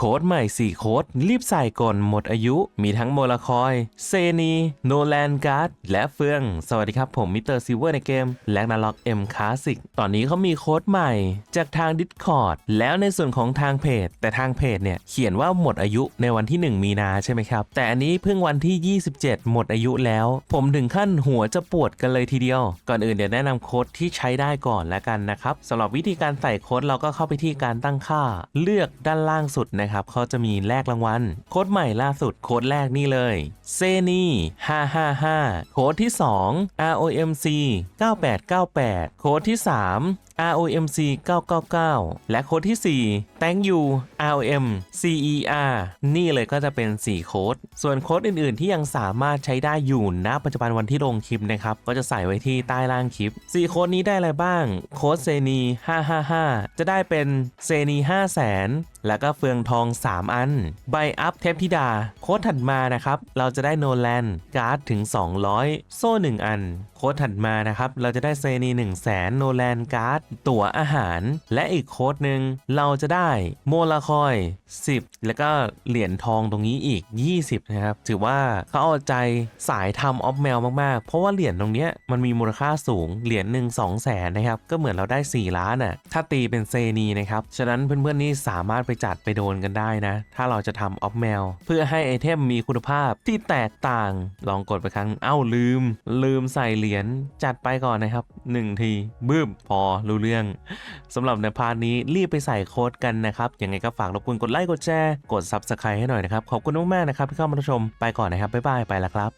โค้ดใหม่ 4 โค้ด รีบใส่ก่อนหมดอายุ มีทั้งโมลาคอย เซนี โนแลนการ์ด และเฟือง สวัสดีครับผมมิสเตอร์ซิเวอร์ในเกมแลกนาล็อกเอ็มคลาสสิกตอนนี้เขามีโค้ดใหม่ จากทาง Discord แล้วในส่วนของทางเพจ แต่ทางเพจเนี่ยเขียนว่าหมดอายุในวันที่ 1 มีนาใช่ไหมครับ แต่อันนี้เพิ่งวันที่ 27 หมดอายุแล้ว ผมถึงขั้นหัวจะปวดกันเลยทีเดียว ก่อนอื่นเดี๋ยวแนะนำโค้ดที่ใช้ได้ก่อนแล้วกันนะครับสำหรับวิธีการใส่โค้ดเราก็เข้าไปที่การตั้งค่า เลือกด้านล่างสุดนะครับเขาจะมีแลกรางวัลโค้ดใหม่ล่าสุดโค้ดแรกนี่เลยเซนี่555 โค้ดที่ 2 ROMC 9898 โค้ดที่ 3 ROMC 999 และโค้ดที่ 4 Thank you ROM CER นี่เลยก็จะเป็น 4 โค้ด ส่วนโค้ดอื่น ๆ ที่ยังสามารถใช้ได้อยู่ณปัจจุบันวันที่ลงคลิปนะครับ ก็จะใส่ไว้ที่ใต้ล่างคลิป 4 โค้ดนี้ได้อะไรบ้าง โค้ดเซนี555 จะได้เป็นเซนี500,000แล้วก็เฟืองทอง 3 อัน ใบอัพเทพธิดา โค้ดถัดมานะครับ เราจะได้โนแลนการ์ดถึง 200 โซ่ 1 อัน โค้ดถัดมานะครับ เราจะได้เซนี1 0 0 0 0แสนโนแลนการ์ด ตั๋วอาหาร และอีกโค้ดหนึ่งเราจะได้โมลาคอย 10 แล้วก็เหรียญทองตรงนี้อีก 20 นะครับ ถือว่าเขาเอาใจสายทำออฟแมวมากๆ เพราะว่าเหรียญตรงนี้มันมีมูลค่าสูง เหรียญหนึ่ง2แสนนะครับ ก็เหมือนเราได้ 4 ล้านอะ ถ้าตีเป็นเซนีนะครับ ฉะนั้นเพื่อนๆนี่สามารถไปจัดไปโดนกันได้นะ ถ้าเราจะทำออฟแมวเพื่อให้ไอเทมมีคุณภาพที่แตกต่าง ลองกดไปครั้งเอ้าลืม ลืมใส่เหรียญจัดไปก่อนนะครับ 1 ทีบึ้มพอรู้เรื่องสำหรับในพาร์ทนี้รีบไปใส่โค้ดกันนะครับยังไงก็ฝากรบกวนกดไลค์กดแชร์กด Subscribe ให้หน่อยนะครับ ขอบคุณมากๆนะครับที่เข้ามาชมไปก่อนนะครับบ๊ายบายไปแล้วครับ